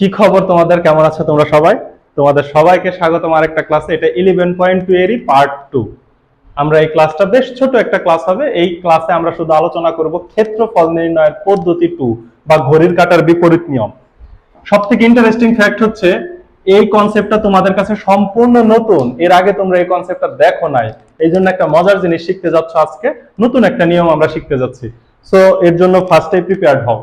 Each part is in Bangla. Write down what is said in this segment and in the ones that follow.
কি খবর তোমাদের? কেমন আছো তোমরা সবাই? তোমাদের সবাইকে স্বাগতম আরেকটা ক্লাসে, এটা ইলেভেন পয়েন্ট টু এরই পার্ট টু আমরা এই ক্লাসটা বেশ ছোট একটা ক্লাস হবে। এই ক্লাসে আমরা শুধু আলোচনা করব ক্ষেত্রফল নির্ণয়ের পদ্ধতি টু বা ঘড়ির কাটার বিপরীত নিয়ম। সব থেকে ইন্টারেস্টিং ফ্যাক্ট হচ্ছে, এই কনসেপ্টটা তোমাদের কাছে সম্পূর্ণ নতুন। এর আগে তোমরা এই কনসেপ্টটা দেখো নাই। এই জন্য একটা মজার জিনিস শিখতে যাচ্ছ আজকে। নতুন একটা নিয়ম আমরা শিখতে যাচ্ছি। সো এর জন্য ফার্স্টে প্রিপেয়ার্ড হও।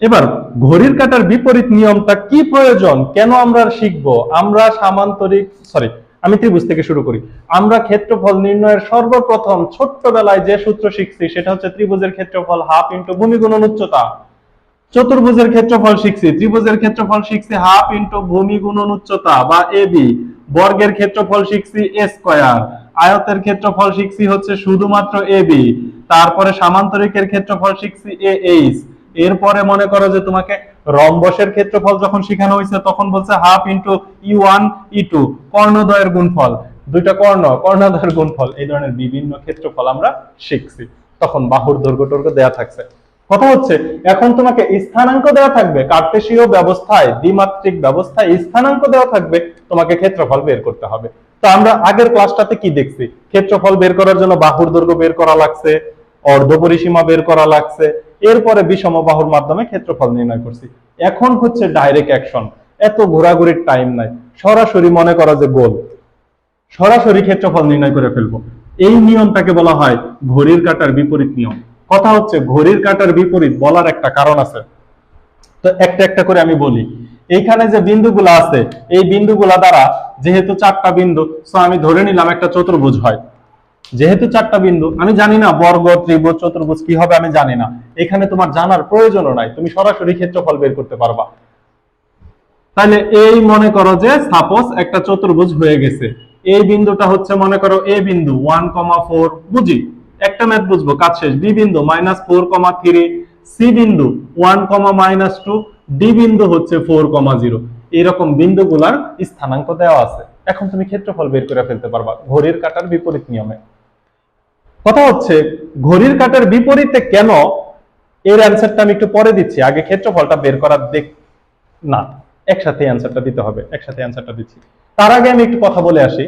এবার, ঘড়ির কাটার বিপরীত নিয়মটা কি প্রয়োজন? কেন আমরা শিখব? আমরা সামান্তরিক সরি আমি ত্রিভুজ থেকে শুরু করি। আমরা ক্ষেত্রফল নির্ণয়ের সর্বপ্রথম ছোট্টবেলায় যে সূত্র শিখছি, সেটা হচ্ছে ত্রিভুজের ক্ষেত্রফল হাফ ইন্টু ভূমি গুণন উচ্চতা। চতুর্ভুজের ক্ষেত্রফল শিখছি, ত্রিভুজের ক্ষেত্রফল শিখছি হাফ ইন্টু ভূমি গুণন উচ্চতা বা এবি বর্গের ক্ষেত্রফল শিখছি এ স্কয়ার। আয়তের ক্ষেত্রফল শিখছি হচ্ছে শুধুমাত্র এবি তারপরে সামান্তরিকের ক্ষেত্রফল শিখছি এ এইচ। এরপরে মনে করো যে তোমাকে রম্বসের ক্ষেত্রফল যখন শেখানো হয়েছে, তখন বলছে half into E one E two কর্ণদ্বয়ের গুণফল। দুইটা কর্ণ, কর্ণদ্বয়ের গুণফল, এই ধরনের বিভিন্ন ক্ষেত্রফল আমরা শিখছি। তখন বাহুর দৈর্ঘ্য টর্ঘ্য দেয়া থাকছে। কথা হচ্ছে, এখন তোমাকে স্থানাঙ্ক দেওয়া থাকবে, কার্টেসীয় ব্যবস্থায়, দ্বিমাত্রিক ব্যবস্থায় স্থানাঙ্ক দেওয়া থাকবে, তোমাকে ক্ষেত্রফল বের করতে হবে। তো আমরা আগের ক্লাসটাতে কি দেখছি? ক্ষেত্রফল বের করার জন্য বাহুর দৈর্ঘ্য বের করা লাগছে অর্ধ পরিসীমা বের করা লাগছে এরপরে বিষম বাহুর মাধ্যমে ক্ষেত্রফল নির্ণয় করছি। এখন হচ্ছে ডাইরেক্ট অ্যাকশন এত ঘোরাঘুরির টাইম নাই। সরাসরি মনে করা যে গোল। সরাসরি ক্ষেত্রফল নির্ণয় করে ফেলব। এই নিয়মটাকে বলা হয় ঘড়ির কাটার বিপরীত নিয়ম। কথা হচ্ছে ঘড়ির কাটার বিপরীত বলার একটা কারণ আছে। তো একটা একটা করে আমি বলি। এইখানে যে বিন্দুগুলো আছে, এই বিন্দুগুলা দ্বারা যেহেতু চারটা বিন্দু সো আমি ধরে নিলাম একটা চতুর্ভুজ হয়। যেহেতু চারটা বিন্দু, আমি জানি না বর্গ, ত্রিভুজ, চতুর্ভুজ কি হবে, আমি জানি না। এখানে তোমার জানার প্রয়োজনও নাই। তুমি সরাসরি ক্ষেত্রফল বের করতে পারবা। তাহলে এই মনে করো যে সাপোজ একটা চতুর্ভুজ হয়ে গেছে। এই বিন্দুটা হচ্ছে, মনে করো, এ বিন্দু, ওয়ান কমা ফোর, বুঝি? একটা ম্যাথ বুঝব, কাজ শেষ। বি বিন্দু, minus four comma three. C বিন্দু, one comma minus two. D বিন্দু হচ্ছে ফোর কমা জিরো। এরকম বিন্দুগুলার স্থানাঙ্ক দেওয়া আছে। এখন তুমি ক্ষেত্রফল বের করে ফেলতে পারবা, ঘড়ির কাটার বিপরীত নিয়মে। কথা হচ্ছে, ঘড়ির কাটার বিপরীতে কেন এর অ্যান্সারটা আমি একটু পরে দিচ্ছি। আগে ক্ষেত্রফলটা বের করার দেখ, না, একসাথে অ্যান্সারটা দিতে হবে, একসাথে অ্যান্সারটা দিচ্ছি। তার আগে আমি একটু কথা বলে আসি।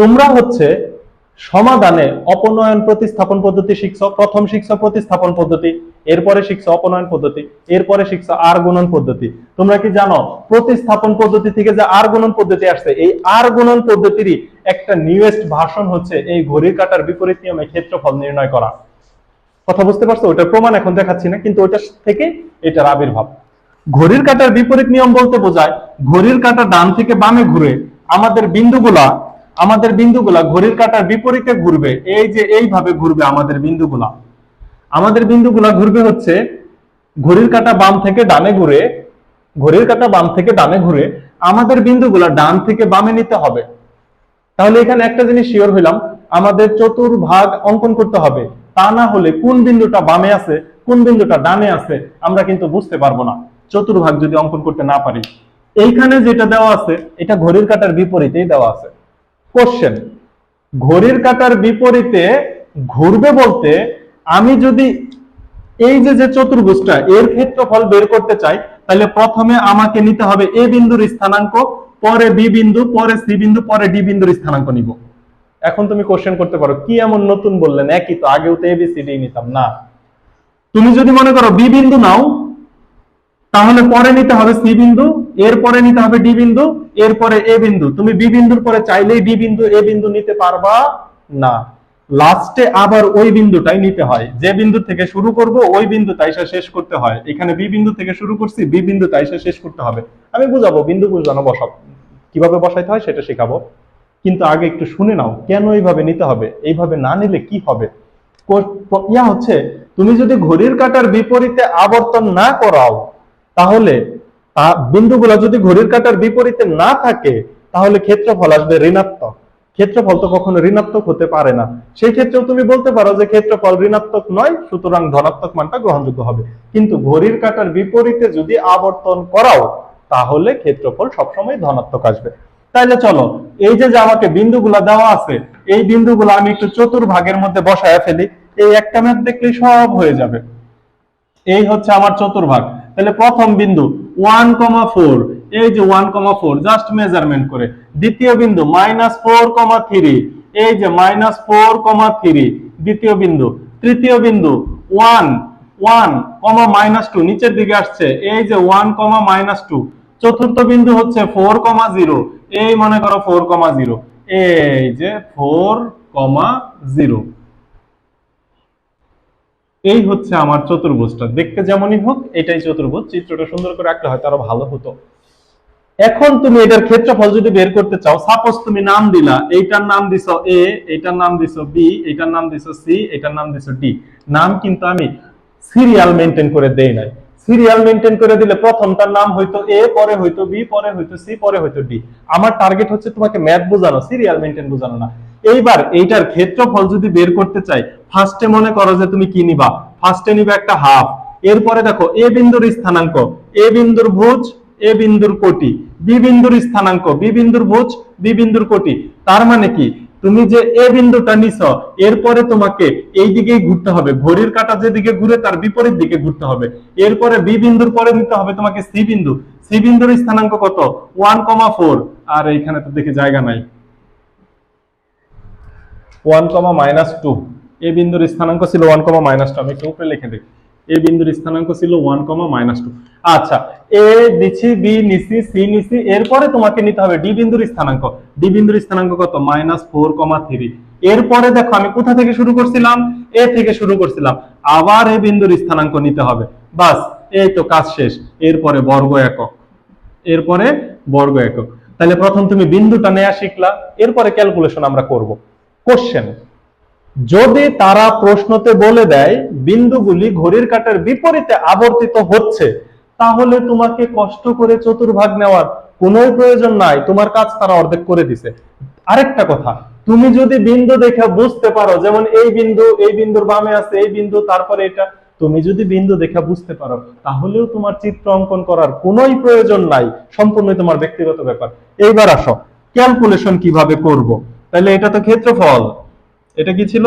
তোমরা হচ্ছে সমাধানে অপনয়ন প্রতিস্থাপন পদ্ধতি শিখছো, প্রথম শিখছো প্রতিস্থাপন পদ্ধতি, এরপরে শিখছো অপনয়ন পদ্ধতি, এরপরে শিখছো আর গুণন পদ্ধতি। তোমরা কি জানো, প্রতিস্থাপন পদ্ধতি থেকে যে আর গুণন পদ্ধতি আসছে, এই আর গুণন পদ্ধতিরই একটা নিউয়েস্ট ভাষণ হচ্ছে এই ঘড়ির কাটার বিপরীত নিয়মে ক্ষেত্রফল নির্ণয় করা। কথা বুঝতে পারছ? ওটার প্রমাণ এখন দেখাচ্ছি না, কিন্তু ওইটা থেকে এটার আবির্ভাব। ঘড়ির কাটার বিপরীত নিয়ম বলতে বোঝায়, ঘড়ির কাটা ডান থেকে বামে ঘুরে আমাদের বিন্দুগুলা আমাদের বিন্দুগুলা ঘড়ির কাটার বিপরীতে ঘুরবে, এই যে এইভাবে ঘুরবে আমাদের বিন্দুগুলা। আমাদের বিন্দুগুলা ঘুরবে হচ্ছে ঘড়ির কাটা বাম থেকে ডানে ঘুরে, ঘড়ির কাটা বাম থেকে ডানে ঘুরে আমাদের বিন্দুগুলা ডান থেকে বামে নিতে হবে। তাহলে এখানে একটা জিনিস শিওর হইলাম, আমাদের চতুর্ভাগ অঙ্কন করতে হবে। তা না হলে কোন বিন্দুটা বামে আছে, কোন বিন্দুটা ডানে আছে, আমরা কিন্তু বুঝতে পারব না। চতুর্ভাগ যদি অঙ্কন করতে না পারি। এইখানে যেটা দেওয়া আছে, এটা ঘড়ির কাটার বিপরীতেই দেওয়া আছে। কোশ্চেন ঘড়ির কাটার বিপরীতে ঘুরবে বলতে আমি যদি এই যে যে চতুর্ভুজটা, এর ক্ষেত্রফল বের করতে চাই, তাহলে প্রথমে আমাকে নিতে হবে এ বিন্দুর স্থানাঙ্ক, পরে বি বিন্দু, পরে সি বিন্দু, পরে ডি বিন্দুর স্থানাঙ্ক নিব। এখন তুমি কোশ্চেন করতে পারো, কি এমন নতুন বললেন? একই তো, আগেও তো এবিসিডি নিতাম, না। তুমি যদি মনে করো বি বিন্দু নাও তাহলে পরে নিতে হবে সি বিন্দু, এরপরে নিতে হবে ডি বিন্দু, এরপরে এ বিন্দু। তুমি বি বিন্দুর পরে চাইলেই ডি বিন্দু, এ বিন্দু নিতে পারবা না। লাস্টে আবার ওই বিন্দুটাই নিতে হয়। যে বিন্দু থেকে শুরু করব, ওই বিন্দু তাইসা শেষ করতে হয়। এখানে বি বিন্দু থেকে শুরু করছি, বি বিন্দু তাইসা শেষ করতে হবে। আমি বুঝাবো, বিন্দু বুঝানো বসাব কীভাবে বসাইতে হয় সেটা শেখাবো। কিন্তু আগে একটু শুনে নাও, কেন এইভাবে নিতে হবে? এইভাবে না নিলে কি হবে? ইয়া হচ্ছে, তুমি যদি ঘড়ির কাটার বিপরীতে আবর্তন না করাও তাহলে বিন্দুগুলো যদি ঘড়ির কাটার বিপরীতে না থাকে, তাহলে ক্ষেত্রফল আসবে ঋণাত্মক। ক্ষেত্রফল তো কখনো ঋণাত্মক হতে পারে না। সেই ক্ষেত্রেও তুমি বলতে পারো যে ক্ষেত্রফল ঋণাত্মক নয়, সুতরাং ধনাত্মক মানটা গ্রহণযোগ্য হবে। কিন্তু ঘড়ির কাটার বিপরীতে যদি আবর্তন করাও, তাহলে ক্ষেত্রফল সবসময় ধনাত্মক আসবে। তাইলে চলো, এই যে আমাকে বিন্দুগুলা দেওয়া আছে, এই বিন্দুগুলো আমি একটু চতুর্ভাগের মধ্যে বসায় ফেলি। এই একটা ম্যাথ দেখলেই সব হয়ে যাবে। এই হচ্ছে আমার চতুর্ভাগ। তাহলে প্রথম বিন্দু ওয়ান কমা ফোর। এই যে one comma four just measurement করে। দ্বিতীয় বিন্দু মাইনাস ফোর কমা থ্রি এই যে মাইনাস ফোর কমা থ্রি দ্বিতীয় বিন্দু। তৃতীয় বিন্দু one one comma minus two নিচের দিকে আসছে। এই যে ওয়ান কমা মাইনাস টু চতুর্থ বিন্দু হচ্ছে ফোর কমা জিরো এই মনে করো ফোর কমা জিরো এই যে ফোর কমা জিরো এই হচ্ছে আমার চতুর্ভুজটা। দেখতে যেমনই হোক, এটাই চতুর্ভুজ। চিত্রটা সুন্দর করে আঁকলে হয়তো আরও ভালো হতো। এখন তুমি এটার ক্ষেত্রফল যদি বের করতে চাও সাপোজ তুমি নাম দিলা, এইটার নাম দিছো এ এইটার নাম দিছো বি এইটার নাম দিছো সি এটার নাম দিছো ডি নাম কিন্তু আমি সিরিয়াল মেনটেন করে দেই নাই। সিরিয়াল মেনটেন করে দিলে প্রথমটার নাম হয়তো এ পরে হয়তো বি পরে হয়তো সি পরে হয়তো ডি আমার টার্গেট হচ্ছে তোমাকে ম্যাথ বোঝানো সিরিয়াল মেনটেন বোঝানো না। এইবার এইটার ক্ষেত্রফল যদি বের করতে চাই ফার্স্টে মনে করো যে তুমি কি নিবা? ফার্স্টে নিবে একটা হাফ এরপরে দেখো, এ বিন্দুর স্থানাঙ্ক, এ বিন্দুর ভুজ, এ বিন্দুর কোটি। বি বিন্দুর স্থানাঙ্ক, বি বিন্দুর ভুজ, বি বিন্দুর কোটি। তার মানে কি? তুমি যে এ বিন্দুটা নিছ, এরপরে তোমাকে এই দিকেই ঘুরতে হবে। ঘড়ির কাঁটা যেদিকে ঘুরে, তার বিপরীত দিকে ঘুরতে হবে। এরপরে বি বিন্দুর পরে নিতে হবে তোমাকে সি বিন্দু। সি বিন্দুর স্থানাঙ্ক কত? ওয়ান কমা ফোর আর এইখানে তো দেখে জায়গা নাই। One comma minus two. A বিন্দুর স্থানাঙ্ক ছিল ওয়ান কমা মাইনাস টু। আমি একটু উপরে লিখে দেখি। এ বিন্দুর স্থানাঙ্ক ছিল ওয়ান কমা মাইনাস টু। আচ্ছা এ দিচ্ছি বি নিছি সি নিছি এরপরে তোমাকে নিতে হবে ডি বিন্দুর স্থানাঙ্ক। ডি বিন্দুর স্থানাঙ্ক কত? Minus four comma three. এরপরে দেখো, আমি কোথা থেকে শুরু করছিলাম? এ থেকে শুরু করছিলাম। আবার এ বিন্দুর স্থানাঙ্ক নিতে হবে। বাস, এই তো কাজ শেষ। এরপরে বর্গ একক। এরপরে বর্গ একক। তাহলে প্রথম তুমি বিন্দুটা নেওয়া শিখলা। এরপরে ক্যালকুলেশন আমরা করব। কোশ্চেন যদি তারা প্রশ্নতে বলে দেয়, বিন্দুগুলি ঘড়ির কাঁটার বিপরীতে আবর্তিত হচ্ছে, তাহলে তোমাকে কষ্ট করে চতুর্ভাগ নেওয়ার কোনো প্রয়োজন নাই। তোমার কাজ তারা অর্ধেক করে দিছে। আরেকটা কথা, তুমি যদি বিন্দু দেখে বুঝতে পারো, যেমন এই বিন্দু, এই বিন্দুর বামে আছে, এই বিন্দু, তারপরে এটা, তুমি যদি বিন্দু দেখে বুঝতে পারো, তাহলেও তোমার চিত্র অঙ্কন করার কোনোই প্রয়োজন নাই। সম্পূর্ণ তোমার ব্যক্তিগত ব্যাপার। এইবার আসো ক্যালকুলেশন কীভাবে করব? তাহলে এটা তো ক্ষেত্রফল। এটা কি ছিল?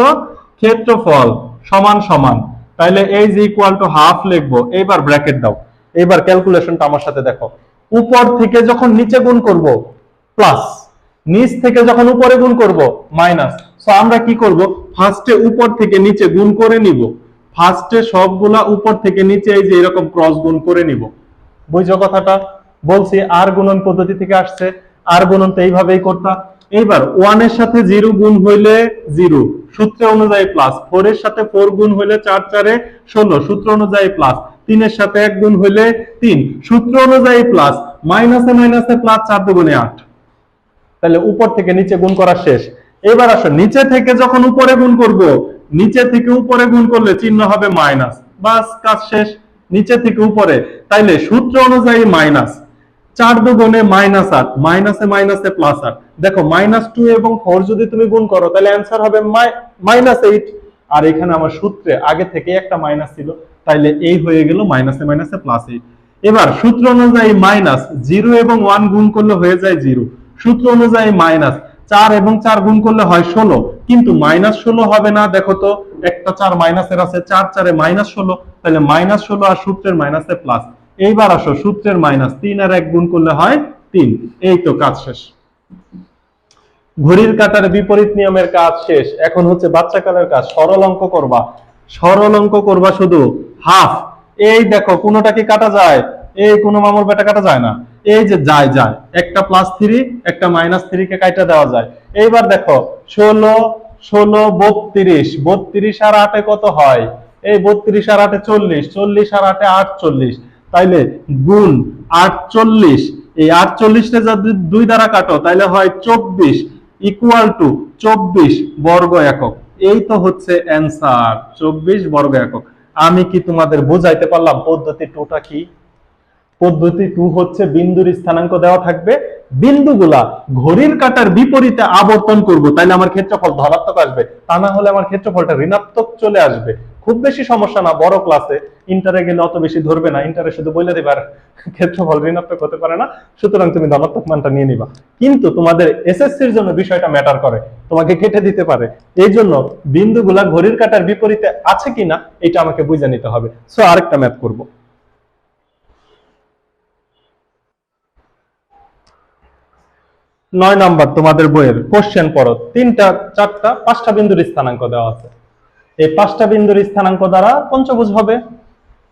ক্ষেত্রফল সমান সমান। তাহলে এই যে ইকুয়াল টু হাফ লিখব। এইবার ব্র্যাকেট দাও। এইবার ক্যালকুলেশনটা আমার সাথে দেখো। উপর থেকে যখন নিচে গুণ করব প্লাস নিচ থেকে যখন উপরে গুণ করব মাইনাস সো আমরা কি করব? ফার্স্টে উপর থেকে নিচে গুণ করে নিব। ফার্স্টে সবগুলা উপর থেকে নিচে এই যে এরকম ক্রস গুণ করে নিব। বুঝছ কথাটা? বলছি আর গুণন পদ্ধতি থেকে আসছে। আর গুণন তো এইভাবেই করতা। এইবার ওয়ানের সাথে জিরো গুণ হইলে জিরো সূত্র অনুযায়ী প্লাস ফোর এর সাথে ফোর গুণ হইলে চার, চারে ষোলো। সূত্র অনুযায়ী প্লাস তিনের সাথে এক গুণ হইলে তিন। সূত্র অনুযায়ী প্লাস মাইনাসে মাইনাসে প্লাস চার দুগুণে আট। তাহলে উপর থেকে নিচে গুণ করা শেষ। এবার আসো, নিচে থেকে যখন উপরে গুণ করব, নিচে থেকে উপরে গুণ করলে চিহ্ন হবে মাইনাস বাস, কাজ শেষ। নিচে থেকে উপরে। তাইলে সূত্র অনুযায়ী মাইনাস চার দুগুণে মাইনাস আট। মাইনাসে মাইনাসে প্লাস আট। দেখো মাইনাস টু এবং ফোর যদি তুমি গুণ করো, তাহলে অ্যান্সার হবে মাইনাস এইট আর এখানে আমার সূত্রে আগে থেকে একটা মাইনাস ছিল, তাইলে এই হয়ে গেল মাইনাসে মাইনাসে প্লাস এইট এবার সূত্র অনুযায়ী মাইনাস জিরো এবং ওয়ান গুণ করলে হয়ে যায় জিরো সূত্র অনুযায়ী মাইনাস চার এবং চার গুণ করলে হয় ষোলো। কিন্তু মাইনাস ষোলো হবে না, দেখো তো, একটা চার মাইনাসের আছে, চার চারে মাইনাস ষোলো তাহলে মাইনাস ষোলো আর সূত্রের মাইনাসে প্লাস এইবার আসো, সূত্রের মাইনাস তিন আর এক গুণ করলে হয় তিন। এই তো কাজ শেষ। ঘড়ির কাটার বিপরীত নিয়মের কাজ শেষ। এখন হচ্ছে বাচ্চা কালের কাজ। সরল অঙ্ক করবা। সরল অঙ্ক করবা শুধু হাফ। এই দেখো, কোনোটা কি কাটা যায়? এই কোনো মামুর বেটা কাটা যায় না। এই যে যায় যায়। একটা প্লাস থ্রি একটা মাইনাস থ্রি কে কাটা দেওয়া যায়। এইবার দেখো, ষোলো ষোলো, বত্রিশ। বত্রিশ আর আটে কত হয়? এই বত্রিশ আর আটে চল্লিশ চল্লিশ আর আটে আটচল্লিশ। তাইলে গুণ আটচল্লিশ। এই আটচল্লিশটা যদি দুই দ্বারা কাটো, তাইলে হয় চব্বিশ। ইকুয়াল টু চব্বিশ বর্গ একক। এই তো হচ্ছে অ্যান্সার চব্বিশ বর্গ একক। আমি কি তোমাদের বোঝাইতে পারলাম পদ্ধতি টুটা কি? পদ্ধতি টু হচ্ছে বিন্দুর স্থানাঙ্ক দেওয়া থাকবে। বিন্দুগুলা ঘড়ির কাঁটার বিপরীতে আবর্তন করব, তাইলে আমার ক্ষেত্রফল ধনাত্মক আসবে। তা না হলে আমার ক্ষেত্রফলটা ঋণাত্মক চলে আসবে। খুব বেশি সমস্যা না, বড় ক্লাসে ইন্টারে গেলে অত বেশি ধরবে না। ইন্টারে শুধু বলে দেবার ক্ষেত্রফল ঋণাত্মক হতে পারে না। সুতরাং তুমি ধনাত্মক মানটা নিয়ে নিবা। কিন্তু তোমাদের এসএসসির জন্য বিষয়টা ম্যাটার করে। তোমাকে কেটে দিতে পারে। এই জন্য বিন্দুগুলা ঘড়ির কাটার বিপরীতে আছে কিনা, এটা আমাকে বুঝে নিতে হবে। সো আরেকটা ম্যাথ করব। নয় নাম্বার, তোমাদের বইয়ের কোশ্চেন পড়ো। তিনটা, চারটা, পাঁচটা বিন্দুর স্থানাঙ্ক দেওয়া আছে। এই পাঁচটা বিন্দুর স্থানাঙ্ক দ্বারা পঞ্চভুজ হবে।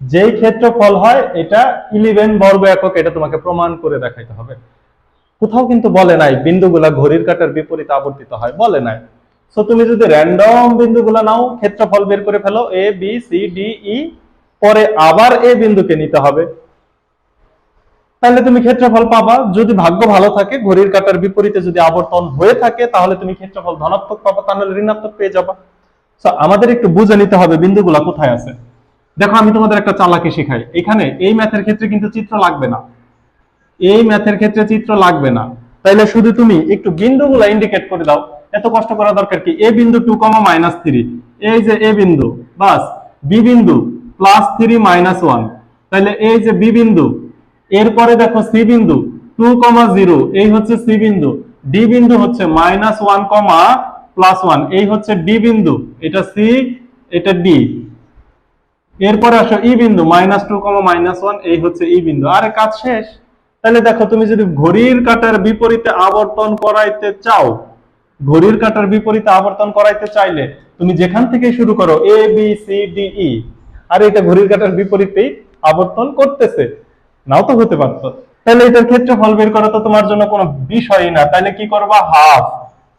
যেই ক্ষেত্রফল হয়, এটা ইলেভেন বর্গ একক, এটা তোমাকে প্রমাণ করে দেখাইতে হবে। কোথাও কিন্তু বলে নাই, বিন্দুগুলা ঘড়ির কাঁটার বিপরীতে আবর্তিত হয়, বলে নাই। সো তুমি যদি র্যান্ডম বিন্দুগুলা নাও, ক্ষেত্রফল বের করে ফেলো A B C D E পরে আবার এ বিন্দুকে নিতে হবে। তাহলে তুমি ক্ষেত্রফল পাবা। যদি ভাগ্য ভালো থাকে, ঘড়ির কাঁটার বিপরীতে যদি আবর্তন হয়ে থাকে, তাহলে তুমি ক্ষেত্রফল ধনাত্মক পাবা, তাহলে ঋণাত্মক পেয়ে যাবা। আমাদের একটু বুঝে নিতে হবে বিন্দুগুলা কোথায় আছে। দেখো, আমি তোমাদের একটা চালাকি শেখাই। এখানে এই ম্যাথের ক্ষেত্রে কিন্তু চিত্র লাগবে না। এই ম্যাথের ক্ষেত্রে চিত্র লাগবে না। তাইলে শুধু তুমি একটু বিন্দুগুলা ইন্ডিকেট করে দাও। এত কষ্ট করা দরকার কি? এ বিন্দু টু কমা মাইনাস থ্রি এই যে এ বিন্দু, বাস। বি বিন্দু প্লাস থ্রি মাইনাস ওয়ান তাহলে এই যে বি বিন্দু, এরপরে দেখো সি বিন্দু টু কমা জিরো এই হচ্ছে সি বিন্দু। ডি বিন্দু হচ্ছে minus one comma plus one এই হচ্ছে ডি বিন্দু, এটা সি এটা ডি এরপরে আসো ই বিন্দু minus two comma minus one এই হচ্ছে ই বিন্দু। আরে, কাজ শেষ। তাহলে দেখো, তুমি যদি ঘড়ির কাঁটার বিপরীতে আবর্তন করাইতে চাও, ঘড়ির কাঁটার বিপরীতে আবর্তন করাইতে চাইলে তুমি যেখান থেকে শুরু করো এ বি সি ডি আর, এটা ঘড়ির কাটার বিপরীতেই আবর্তন করতেছে। নাও তো হতে পারতো। তাহলে এটার ক্ষেত্রে ফল বের করা তো তোমার জন্য কোনো বিষয়ই না। তাহলে কি করবা? হাফ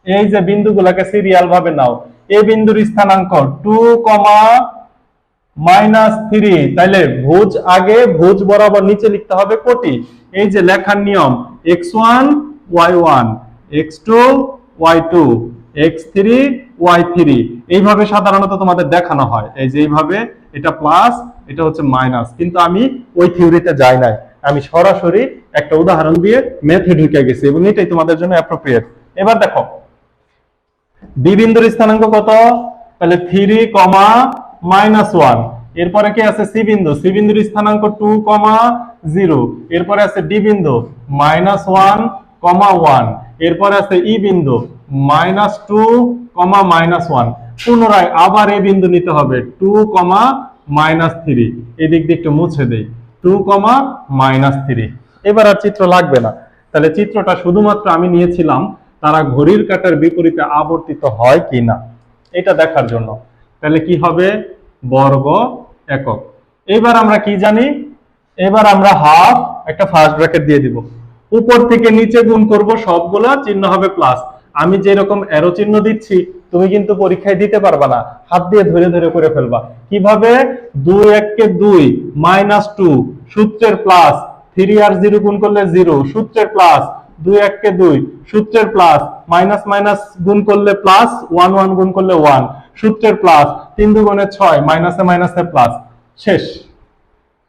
এই যে বিন্দুগুলাকে সিরিয়াল ভাবে নাও এ বিন্দুর স্থানাঙ্ক টু কমা মাইনাস থ্রি তাইলে ভুজ আগে, ভুজ বরাবর নিচে লিখতে হবে কোটি। এই যে লেখার নিয়ম X one Y one X two Y two X three Y three এইভাবে সাধারণত তোমাদের দেখানো হয়। এই যে এইভাবে, এটা প্লাস এটা হচ্ছে মাইনাস কিন্তু আমি ওই থিওরিতে যাই নাই। আমি সরাসরি একটা উদাহরণ দিয়ে মেথে ঢুকে গেছি এবং এটাই তোমাদের জন্য অ্যাপ্রোপ্রিয়েট এবার দেখো বি বিন্দুর স্থানাঙ্ক কত? তাহলে থ্রি কমা মাইনাস ওয়ান এরপরে কি আছে? সি বিন্দু সি বিন্দুর স্থানাঙ্ক টু কমা জিরো এরপরে আছে ডি বিন্দু মাইনাস ওয়ান কমা ওয়ান এরপরে আছে ই বিন্দু minus two comma minus one পুনরায় আবার এই বিন্দু নিতে হবে টু কমা মাইনাস থ্রি এদিক দিয়ে একটু মুছে দেই। টু কমা মাইনাস থ্রি এবার আর চিত্র লাগবে না। তাহলে চিত্রটা শুধুমাত্র আমি নিয়েছিলাম। তারা ঘড়ির কাটার বিপরীতে আবর্তিত হয় কি না এটা দেখার জন্য। তাহলে কি হবে? বর্গ একক। এবার আমরা কি জানি? এবার আমরা হাফ, একটা ফার্স্ট ব্র্যাকেট দিয়ে দিব। উপর থেকে নিচে গুণ করব, সবগুলা চিহ্ন হবে প্লাস আমি যে রকম অ্যারো চিহ্ন দিচ্ছি, তুমি কিন্তু পরীক্ষায় দিতে পারবা না। হাত দিয়ে ধরে ধরে করে ফেলবা। কীভাবে? দুই এককে দুই মাইনাস টু সূত্রের প্লাস থ্রি আর জিরো গুণ করলে জিরো সূত্রের প্লাস দুই এককে দুই। সূত্রের প্লাস মাইনাস মাইনাস গুণ করলে প্লাস ওয়ান ওয়ান গুণ করলে ওয়ান সূত্রের প্লাস তিন দুগুণে ছয় মাইনাসে মাইনাসে প্লাস শেষ।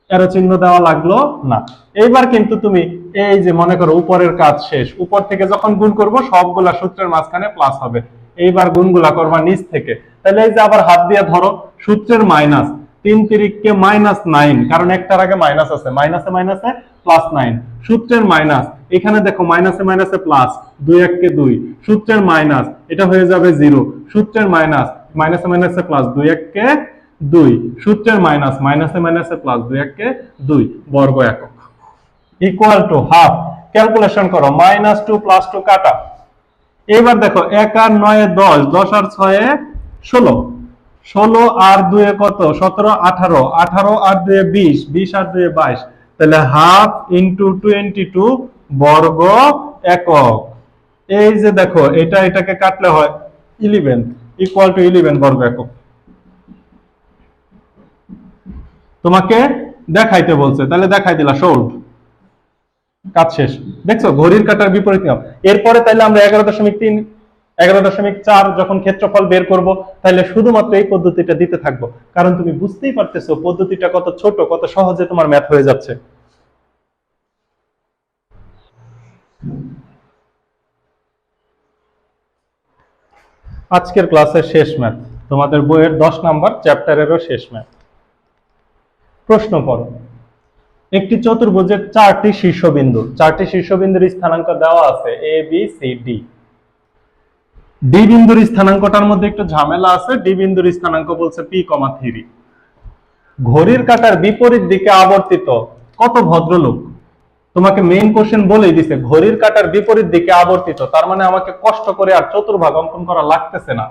এরো চিহ্ন দেওয়া লাগল না। এইবার কিন্তু তুমি এই যে মনে করো উপরের কাজ শেষ, উপর থেকে যখন গুণ করব, সবগুলা সূত্রের মাঝখানে প্লাস হবে। এইবার গুণগুলা করবা নিচ থেকে। তাহলে এই যে আবার হাত দিয়ে ধরো, সূত্রের মাইনাস তিন তিরিককে মাইনাস নাইন কারণ একটার আগে মাইনাস আছে। মাইনাসে মাইনাসে প্লাস নাইন সূত্রের মাইনাস এখানে দেখো মাইনাসে মাইনাসে প্লাস দুই এককে দুই। সূত্রের মাইনাস এটা হয়ে যাবে জিরো সূত্রের মাইনাস মাইনাসে মাইনাসে প্লাস দুই এককে দুই। সূত্রের মাইনাস মাইনাসে মাইনাসে প্লাস দুই এককে দুই। বর্গ একক। ইকুয়াল টু হাফ ক্যালকুলেশন করো মাইনাস টু প্লাস টু কাটা। এবার দেখো, এক আর নয় দশ দশ আর ছয়ে ষোলো। ষোলো আর দুয়ে কত? সতেরো, আঠারো। আঠারো আর দুয়ে বিশ বিশ আর দুয়ে বাইশ। তাহলে হাফ ইন্টু টোয়েন্টি টু বর্গ একক। এই যে দেখো, এটা এটাকে কাটলে হয় ইলেভেন ইকুয়াল টু ইলেভেন বর্গ একক। তোমাকে দেখাইতে বলছে, তাহলে দেখাই দিলা সোল্ড কাজ শেষ। দেখছ, ঘড়ির কাটার বিপরীত নিয়ম। এরপরে তাহলে আমরা এগারো দশমিক তিন এগারো দশমিক চার যখন ক্ষেত্রফল বের করব, তাহলে শুধুমাত্র এই পদ্ধতিটা দিতে থাকব। কারণ তুমি বুঝতেই পারতেছো, পদ্ধতিটা কত ছোট, কত সহজে তোমার ম্যাথ হয়ে যাচ্ছে। আজকের ক্লাসের শেষ ম্যাথ তোমাদের বইয়ের দশ নাম্বার চ্যাপ্টারেরও শেষ ম্যাথ প্রশ্ন করো একটি চতুর্ভুজের চারটি শীর্ষবিন্দু। চারটি শীর্ষবিন্দুর স্থানাঙ্ক দেওয়া আছে A B C D D বিন্দুর স্থানাঙ্কটার মধ্যে একটু ঝামেলা আছে। ডি বিন্দুর স্থানাঙ্ক বলছে পি কমা থ্রি ঘড়ির কাটার বিপরীত দিকে আবর্তিত কত ভদ্রলোক? তোমাকে মেইন কোশ্চেন বলেই দিছে, ঘড়ির কাটার বিপরীত দিকে আবর্তিত, তার মানে আমাকে কষ্ট করে আর চতুর্ভাগ অঙ্কন করা লাগতেছে না।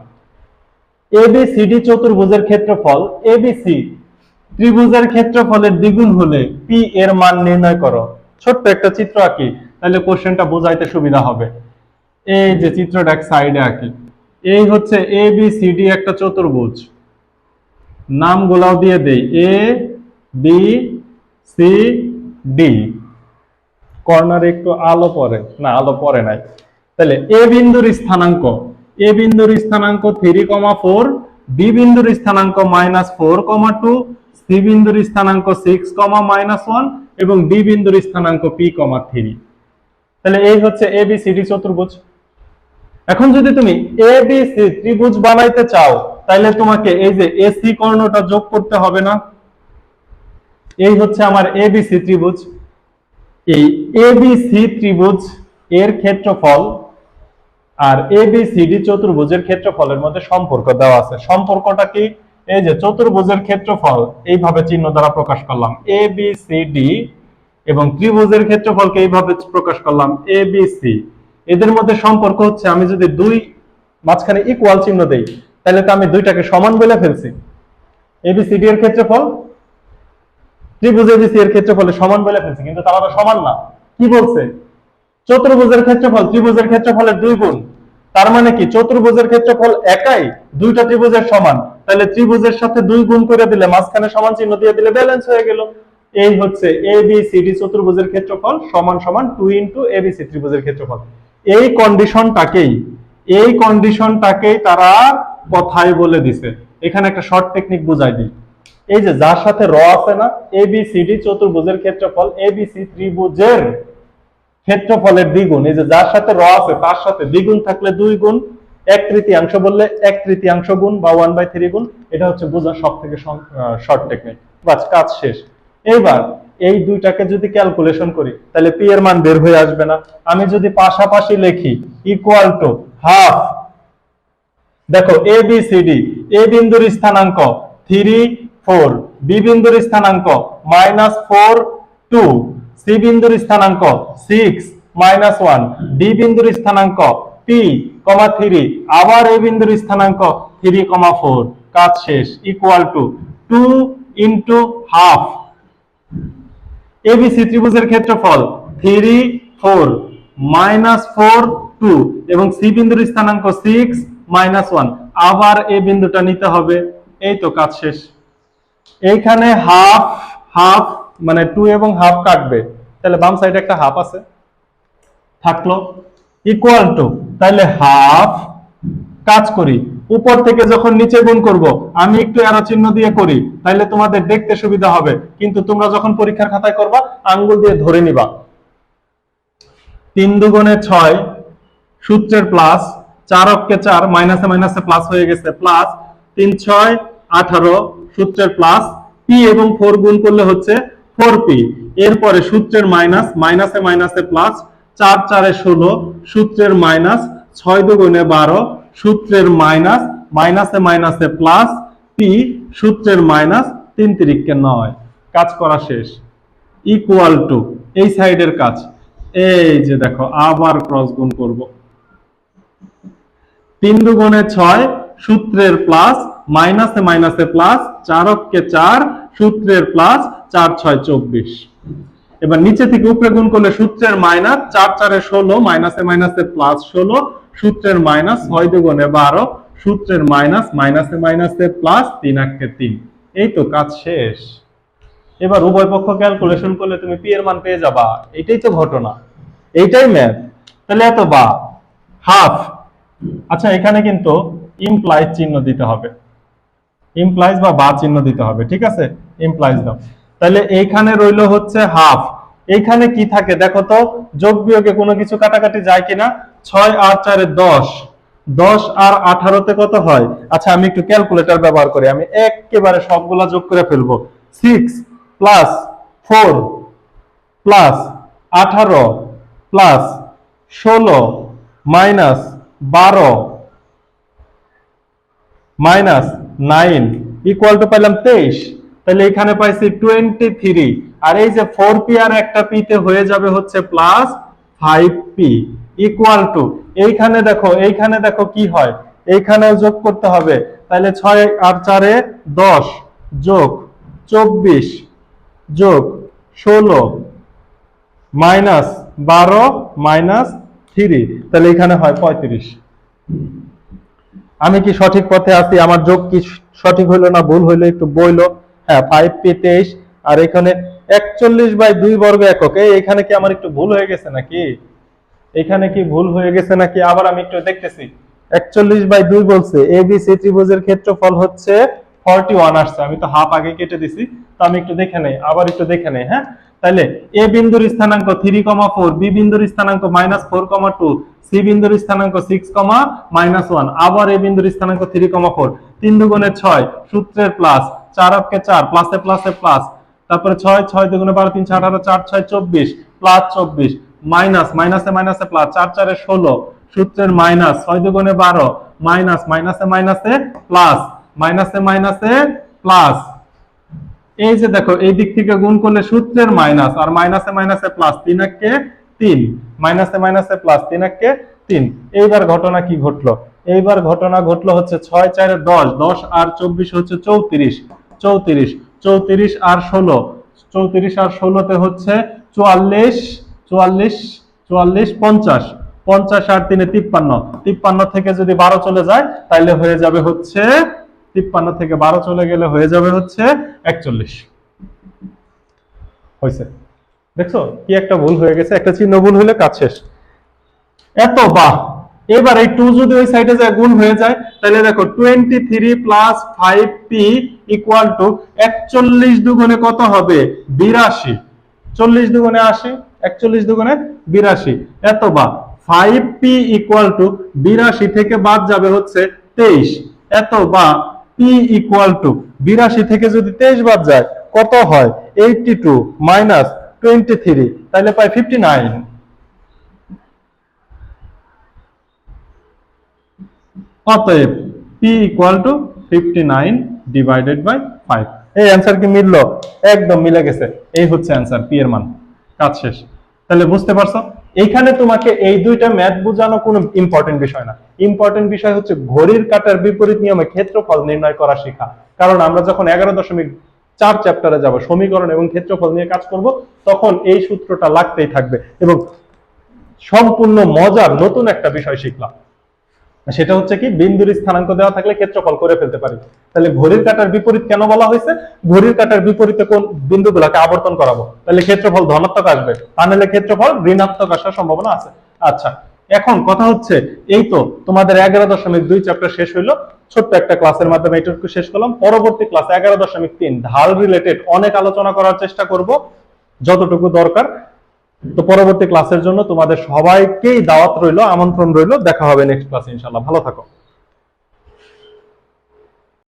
এবিসিডি চতুর্ভুজের ক্ষেত্রফল এবিসি ত্রিভুজের ক্ষেত্রফলের দ্বিগুণ হলে পি এর মান নির্ণয় করো। ছোট্ট একটা চিত্র আঁকি, তাহলে কোশ্চেনটা বোঝাইতে সুবিধা হবে। এই যে চিত্রটা এক সাইডে আঁকি, এই হচ্ছে এ বি সি ডি একটা চতুর্ভুজ। নাম নামগুলাও দিয়ে দেই। এ বি সি ডি কর্নারে একটু আলো পড়ে। না, আলো পড়ে নাই। তাহলে এ বিন্দুর স্থানাঙ্ক এ বিন্দুর স্থানাঙ্ক থ্রি কমা ফোর বি বিন্দুর স্থানাঙ্ক minus four comma two C বিন্দুর স্থানাঙ্ক সিক্স কমা মাইনাস ওয়ান এবং ডি বিন্দুর স্থানাঙ্ক পি কমা থ্রি তাহলে এই হচ্ছে এ বি সি ডি চতুর্ভুজ। এখন যদি তুমি এ বি সি ত্রিভুজ বানাইতে চাও তাহলে তোমাকে এই যে এসি কর্ণটা যোগ করতে হবে না। এই হচ্ছে আমার এবিসি ত্রিভুজ। এই এবিসি ত্রিভুজ এর ক্ষেত্রফল আর এবিসিডি চতুর্ভুজের ক্ষেত্রফলের মধ্যে সম্পর্ক দেওয়া আছে। সম্পর্কটা কি? এই যে চতুর্ভুজের ক্ষেত্রফল, এইভাবে চিহ্ন দ্বারা প্রকাশ করলাম। এবিসিডি এবং ত্রিভুজের ক্ষেত্রফলকে এইভাবে প্রকাশ করলাম। এবিসি এদের মধ্যে সম্পর্ক হচ্ছে, আমি যদি দুই মাঝখানে ইকুয়াল চিহ্ন দেই, তাহলে তো আমি দুইটাকে সমান বলে ফেলছি। এবিসিডি এর ক্ষেত্রফল, ত্রিভুজ এবিসি এর ক্ষেত্রফলে সমান বলে ফেলছি, কিন্তু তারা তো সমান না। কি বলছে? চতুর্ভুজের ক্ষেত্রফল ত্রিভুজের ক্ষেত্রফলের দুই গুণ। তার মানে কি? চতুর্ভুজের ক্ষেত্রফল একাই দুইটা ত্রিভুজের সমান। তাহলে ত্রিভুজের সাথে দুই গুণ করে দিলে মাঝখানে সমান চিহ্ন দিয়ে দিলে ব্যালেন্স হয়ে গেল। এই হচ্ছে এ বি সি ডি চতুর্ভুজের ক্ষেত্রফল সমান সমান two into A B C ত্রিভুজের ক্ষেত্রফল। এই কন্ডিশনটাকেই এই কন্ডিশনটাকেই তারা কথায় বলে দিছে। এখানে একটা শর্ট টেকনিক বুঝাই দিই। এই যে যার সাথে র আছে না এ বি সি ডি চতুর্ভুজের ক্ষেত্রফল এ বি সি ত্রিভুজের ক্ষেত্রফলের দ্বিগুণ। এই যে যার সাথে র আছে, তার সাথে দ্বিগুণ থাকলে দুই গুণ এক তৃতীয়াংশ বললে এক তৃতীয়াংশ গুণ বা ওয়ান বাই থ্রি গুণ। এটা হচ্ছে বোঝার সব থেকে শর্ট টেকনিক বাস, কাজ শেষ। এইবার এই দুইটাকে যদি ক্যালকুলেশন করি, তাহলে পি এর মান বের হয়ে আসবে না। আমি যদি পাশাপাশি লিখি ইকুয়াল টু হাফ দেখো A B C D A বিন্দুর স্থানাঙ্ক থ্রি ফোর বি বিন্দুর স্থানাঙ্ক মাইনাস ফোর টু সি বিন্দুর স্থানাঙ্ক সিক্স মাইনাস ওয়ান ডি বিন্দুর স্থানাঙ্ক পি কমা থ্রি আবার এ বিন্দুর স্থানাঙ্ক থ্রি কমা ফোর কাজ শেষ equal to two into half ABC ত্রিভুজের ক্ষেত্রফল three four minus four two এবং সি বিন্দুর স্থানাঙ্ক সিক্স মাইনাস ওয়ান আবার এই বিন্দুটা নিতে হবে। এই তো কাজ শেষ। এইখানে হাফ হাফ মানে টু এবং হাফ কাটবে। তাহলে বাম সাইডে একটা হাফ আছে। থাকল। ইকুয়াল টু তাহলে হাফ কাজ করি। উপর থেকে যখন নিচে গুণ করব, আমি একটু এরো চিহ্ন দিয়ে করি তাহলে তোমাদের দেখতে সুবিধা হবে। কিন্তু তোমরা যখন পরীক্ষার খাতায় করবা, আঙ্গুল দিয়ে ধরে নিবা। তিন দুগুণে ছয়, সূত্রের প্লাস চার অক্ষে চার, মাইনাসে মাইনাসে প্লাস হয়ে গেছে প্লাস তিন ছয়, আঠারো, সূত্রের প্লাস পি এবং ফোর গুণ করলে হচ্ছে ফোর পি এরপরে সূত্রের মাইনাস মাইনাসে মাইনাসে প্লাস চার চারে ষোলো, সূত্রের মাইনাস ছয় দুগুণে বারো সূত্রের মাইনাস, মাইনাসে মাইনাসে প্লাস পি সূত্রের মাইনাস তিন তিরিককে নয়। কাজ করা শেষ। ইকুয়াল টু এই সাইডের কাজ। এই যে দেখো, আবার ক্রস গুণ করব। তিন দুগুণে ছয়, সূত্রের প্লাস মাইনাসে মাইনাসে প্লাস চারককে চার, সূত্রের প্লাস চার ছয় চব্বিশ। এবার নিচে থেকে উপরে গুণ করলে সূত্রের মাইনাস, চার চারে ষোলো, মাইনাসে মাইনাসে প্লাস ষোলো সূত্রের মাইনাস ছয় দুগুণে বারো, সূত্রের মাইনাস মাইনাসে মাইনাসে প্লাস তিন আটকে তিন। এই তো কাজ শেষ। এবার উভয় পক্ষ ক্যালকুলেশন করলে তুমি পি এর মান পেয়ে যাবা। এটাই তো ঘটনা। এইটাই ম্যাথ তাহলে এত বা। হাফ আচ্ছা এখানে কিন্তু ইমপ্লাইজ চিহ্ন দিতে হবে। ইমপ্লাইজ বা বা চিহ্ন দিতে হবে, ঠিক আছে? ইমপ্লাইজ দাও। তাহলে এইখানে রইল হচ্ছে হাফ এইখানে কি থাকে দেখো তো? যোগ বিয়োগে কোনো কিছু কাটাকাটি যায় কিনা? ছয় আর চারে দশ। দশ আর আঠারোতে কত হয়? আচ্ছা আমি একটু ক্যালকুলেটর ব্যবহার করি। আমি একেবারে সবগুলা যোগ করে ফেলব। সিক্স প্লাস ফোর প্লাস আঠারো প্লাস ষোলো মাইনাস বারো মাইনাস নাইন। ইকুয়াল টু পাইলাম তেইশ। তাহলে এখানে পাইছি টোয়েন্টি থ্রি। আর এই যে ফোর পি আর একটা পি তে হয়ে যাবে হচ্ছে plus five P. Equal to এইখানে দেখো এইখানে দেখো কি হয়? এইখানেও যোগ করতে হবে। তাহলে ছয় আর চারে দশ যোগ চব্বিশ যোগ ষোলো মাইনাস বারো মাইনাস থ্রি। তাহলে এখানে হয় পঁয়ত্রিশ। আমি কি সঠিক পথে আছি? আমার যোগ কি সঠিক হইল না ভুল হইল? একটু বইলো। হ্যাঁ ফাইভ পি তেইশ। আর এখানে একচল্লিশ বাই দুই বর্গ একক। এখানে কি আমার একটু ভুল হয়ে গেছে নাকি? এখানে কি ভুল হয়ে গেছে নাকি? আবার আমি একটু দেখতেছি। একচল্লিশ বাই দুই বলছে এ বি সি ত্রিভুজের ক্ষেত্রফল হচ্ছে ফর্টি ওয়ান আসছে। আমি তো হাফ আগে কেটে দিছি, তো আমি একটু দেখে নেই, আবার একটু দেখে নেই হ্যাঁ? তাহলে এ বিন্দুর স্থানাঙ্ক থ্রি কমা ফোর বি বিন্দুর স্থানাঙ্ক minus four comma two C বিন্দুর স্থানাঙ্ক সিক্স কমা মাইনাস ওয়ান আবার এ বিন্দুর স্থানাঙ্ক থ্রি কমা ফোর তিন দুগুণে ছয়, সূত্রের প্লাস চার অক্ষে চার প্লাসে প্লাসে প্লাস তারপরে ছয় ছয় দুগুণে বারো, তিন আঠারো, চার, ছয়, চব্বিশ প্লাস চব্বিশ মাইনাস, মাইনাসে মাইনাসে প্লাস চার চারে ষোলো, সূত্রের মাইনাস, ছয় দুগুণে বারো, মাইনাস, মাইনাসে মাইনাসে প্লাস মাইনাসে মাইনাসে প্লাস এই যে দেখো, এই দিক থেকে গুণ করলে সূত্রের মাইনাস, আর মাইনাসে মাইনাসে প্লাস তিন একে তিন, মাইনাসে মাইনাসে প্লাস তিন একে তিন। এইবার ঘটনা কি ঘটলো? এইবার ঘটনা ঘটলো হচ্ছে ছয় চারে দশ দশ আর চব্বিশ হচ্ছে চৌত্রিশ চৌত্রিশ চৌত্রিশ আর ষোলো, চৌত্রিশ আর ষোলোতে হচ্ছে চুয়াল্লিশ চুয়াল্লিশ চুয়াল্লিশ, পঞ্চাশ। পঞ্চাশ আর তিনে তিপ্পান্ন। তিপ্পান্ন থেকে যদি বারো চলে যায় তাহলে হয়ে যাবে হচ্ছে, তিপ্পান্ন থেকে বারো চলে গেলে হয়ে যাবে হচ্ছে একচল্লিশ। হয়েছে দেখছ? কি একটা ভুল হয়ে গেছে? একটা চিহ্ন ভুল হলে কাজ শেষ। এত বাহ! এবার এই টু যদি ওই সাইডে যায়, গুণ হয়ে যায় তাহলে দেখো twenty three plus five P equal to একচল্লিশ দুগুণে কত হবে? বিরাশি। চল্লিশ দুগুণে আশি একচল্লিশ দুগুণে বিরাশি। এত বা ফাইভ পি ইকুয়াল টু বিরাশি থেকে বাদ যাবে হচ্ছে তেইশ। এত বা পি ইকুয়াল টু বিরাশি থেকে যদি তেইশ বাদ যায়, কত হয়? Eighty two minus twenty three তাহলে পাই ফিফটি নাইন অতএব, p equal to fifty nine divided by five এই অ্যান্সার কি মিললো? একদম মিলে গেছে। এই হচ্ছে অ্যান্সার পি এর মান। কাজ শেষ। তাহলে বুঝতে পারছ? এইখানে তোমাকে এই দুইটা ম্যাথ বোঝানো কোনো ইম্পর্টেন্ট বিষয় না। ইম্পর্টেন্ট বিষয় হচ্ছে ঘড়ির কাটার বিপরীত নিয়মে ক্ষেত্রফল নির্ণয় করা শেখা। কারণ আমরা যখন এগারো দশমিক চার চ্যাপ্টারে যাব, সমীকরণ এবং ক্ষেত্রফল নিয়ে কাজ করব, তখন এই সূত্রটা লাগতেই থাকবে এবং সম্পূর্ণ মজার নতুন একটা বিষয় শিখলাম। সেটা হচ্ছে কি, বিন্দুর স্থানাঙ্ক দেওয়া থাকলে ক্ষেত্রফল করে ফেলতে পারি। তাহলে ঘড়ির কাটার বিপরীত কেন বলা হয়েছে? ঘড়ির কাটার বিপরীতে কোন বিন্দুগুলোকে আবর্তন করাবো তাহলে ক্ষেত্রফল ধনাত্মক আসবে। তা নাহলে ক্ষেত্রফল ঋণাত্মক আসার সম্ভাবনা আছে। আচ্ছা এখন কথা হচ্ছে, এই তো তোমাদের এগারো দশমিক দুই চ্যাপ্টার শেষ হইল। ছোট্ট একটা ক্লাসের মাধ্যমে এটুকু শেষ করলাম। পরবর্তী ক্লাস এগারো দশমিক তিন, ঢাল রিলেটেড অনেক আলোচনা করার চেষ্টা করব, যতটুকু দরকার। তো পরবর্তী ক্লাসের জন্য তোমাদের সবাইকেই দাওয়াত রইল, আমন্ত্রণ রইল, দেখা হবে নেক্সট ক্লাসে ইনশাল্লাহ ভালো থাকো।